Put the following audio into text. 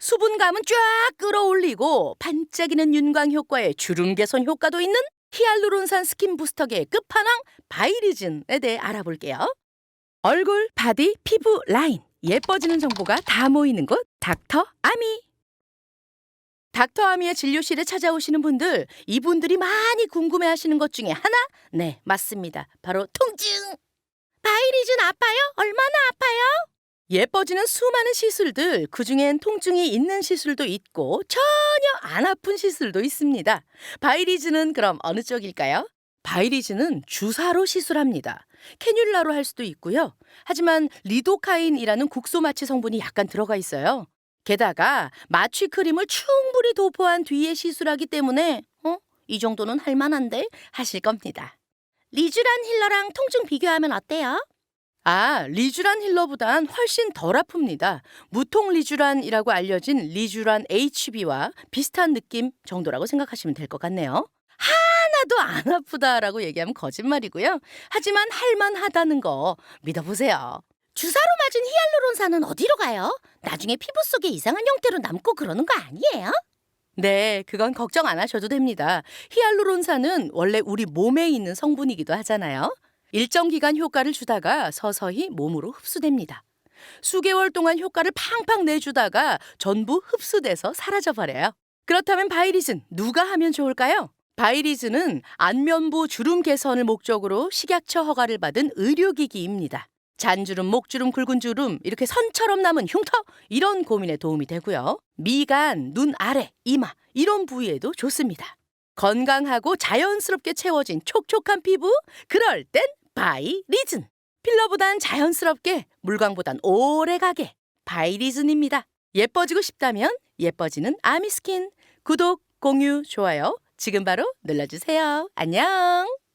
수분감은 쫙 끌어올리고 반짝이는 윤광 효과에 주름 개선 효과도 있는 히알루론산 스킨 부스터계의 끝판왕 바이리즌에 대해 알아볼게요. 얼굴, 바디, 피부, 라인 예뻐지는 정보가 다 모이는 곳 닥터 아미. 닥터 아미의 진료실에 찾아오시는 분들, 이분들이 많이 궁금해하시는 것 중에 하나? 네, 맞습니다. 바로 통증. 바이리즌 아파요? 얼마나 아파요? 예뻐지는 수많은 시술들, 그중엔 통증이 있는 시술도 있고 전혀 안 아픈 시술도 있습니다. 바이리즈는 그럼 어느 쪽일까요? 바이리즈는 주사로 시술합니다. 캐뉼라로 할 수도 있고요. 하지만 리도카인이라는 국소 마취 성분이 약간 들어가 있어요. 게다가 마취 크림을 충분히 도포한 뒤에 시술하기 때문에 어? 이 정도는 할 만한데 하실 겁니다. 리쥬란 힐러랑 통증 비교하면 어때요? 아, 리쥬란 힐러보단 훨씬 덜 아픕니다. 무통 리쥬란이라고 알려진 리쥬란 HB와 비슷한 느낌 정도라고 생각하시면 될 것 같네요. 하나도 안 아프다라고 얘기하면 거짓말이고요. 하지만 할만하다는 거 믿어보세요. 주사로 맞은 히알루론산은 어디로 가요? 나중에 피부 속에 이상한 형태로 남고 그러는 거 아니에요? 네, 그건 걱정 안 하셔도 됩니다. 히알루론산은 원래 우리 몸에 있는 성분이기도 하잖아요. 일정 기간 효과를 주다가 서서히 몸으로 흡수됩니다. 수개월 동안 효과를 팡팡 내주다가 전부 흡수돼서 사라져버려요. 그렇다면 바이리즌 누가 하면 좋을까요? 바이리즈는 안면부 주름 개선을 목적으로 식약처 허가를 받은 의료기기입니다. 잔주름, 목주름, 굵은 주름, 이렇게 선처럼 남은 흉터 이런 고민에 도움이 되고요. 미간, 눈 아래, 이마 이런 부위에도 좋습니다. 건강하고 자연스럽게 채워진 촉촉한 피부 그럴 땐 바이 리즌. 필러보단 자연스럽게 물광보단 오래가게 바이 리즌입니다. 예뻐지고 싶다면 예뻐지는 아미스킨 구독, 공유, 좋아요 지금 바로 눌러주세요. 안녕.